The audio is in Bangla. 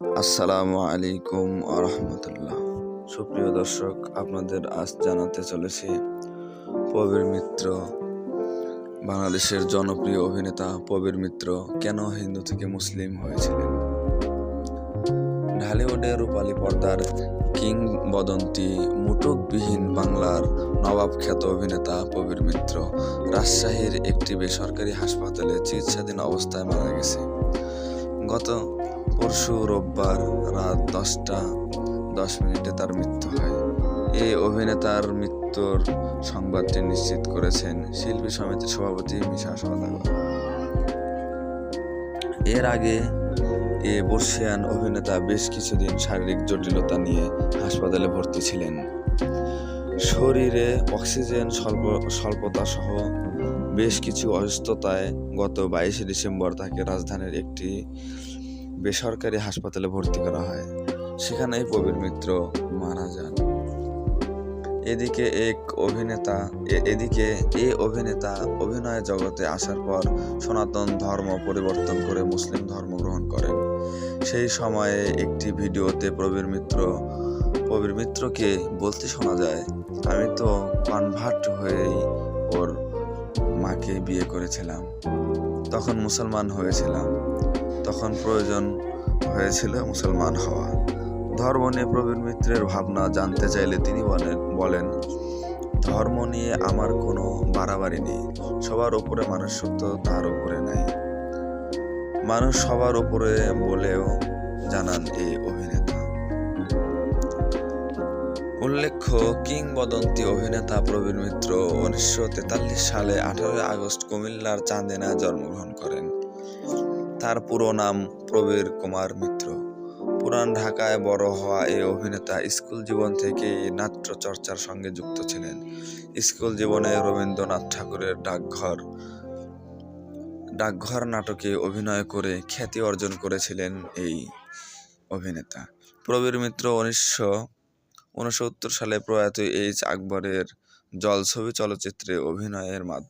আসসালামু আলাইকুম আরহামতুল্লাহ। সুপ্রিয় দর্শক, আপনাদের আজ জানাতে চলেছি প্রবীর মিত্র, বাংলাদেশের জনপ্রিয় অভিনেতা প্রবীর মিত্র, কেন হিন্দু থেকে মুসলিম হয়েছিলেন? ঢালিউডের রূপালী পর্দার কিংবদন্তি মুটুকবিহীন বাংলার নবাব খ্যাত অভিনেতা প্রবীর মিত্র রাজশাহীর একটি বেসরকারি হাসপাতালে চিকিৎসাধীন অবস্থায় মারা গেছে। গত পরশু রোববার রাত দশটা, দশ মিনিটে তার মৃত্যু হয়। এই অভিনেতার মৃত্যুর সংবাদটি নিশ্চিত করেছেন শিল্পী সমিতির সভাপতি মিশা সওদাগর এর আগে এ বর্ষিয়ান অভিনেতা বেশ কিছুদিন শারীরিক জটিলতা নিয়ে হাসপাতালে ভর্তি ছিলেন। শরীরে অক্সিজেন স্বল্প, স্বল্পতা সহ বেশ কিছু অসুস্থতায় গত বাইশে ডিসেম্বর তাকে রাজধানীর একটি বেসরকারি হাসপাতালে ভর্তি করা হয়। সেখানেই প্রবীর মিত্র মারা যান। এদিকে এক অভিনেতা এদিকে এ অভিনেতা অভিনয় জগতে আসার পর সনাতন ধর্ম পরিবর্তন করে মুসলিম ধর্ম গ্রহণ করেন। সেই সময়ে একটি ভিডিওতে প্রবীর মিত্র, প্রবীর মিত্রকে বলতে শোনা যায়, আমি তো কনভার্ট হয়েই ওর মাকে বিয়ে করেছিলাম। তখন মুসলমান হয়েছিলাম। তখন প্রয়োজন হয়েছিল মুসলমান হওয়া। ধর্ম নিয়ে প্রবীণ মিত্রের ভাবনা জানতে চাইলে তিনি বলেন ধর্ম নিয়ে আমার কোনো বাড়াবাড়ি নেই। সবার উপরে সত্য তার উপরে নাই। মানুষ সবার উপরে বলেও জানান এই অভিনেতা। উল্লেখ্য, কিংবদন্তি অভিনেতা প্রবীণ মিত্র উনিশশো তেতাল্লিশ সালে আঠারোই আগস্ট কুমিল্লার চান্দিনায় জন্মগ্রহণ করেন। তার পুরো নাম প্রবীর কুমার মিত্র। পুরান ঢাকায় বড় হওয়া এই অভিনেতা স্কুল জীবন থেকে নাট্য চর্চার সঙ্গে যুক্ত ছিলেন। স্কুল জীবনে রবীন্দ্রনাথ ঠাকুরের ডাকঘর ডাকঘর নাটকে অভিনয় করে খ্যাতি অর্জন করেছিলেন এই অভিনেতা। প্রবীর মিত্র উনিশশো উনসত্তর সালে প্রয়াত এইচ আকবরের জলছবি চলচ্চিত্রে অভিনয়ের মাধ্যমে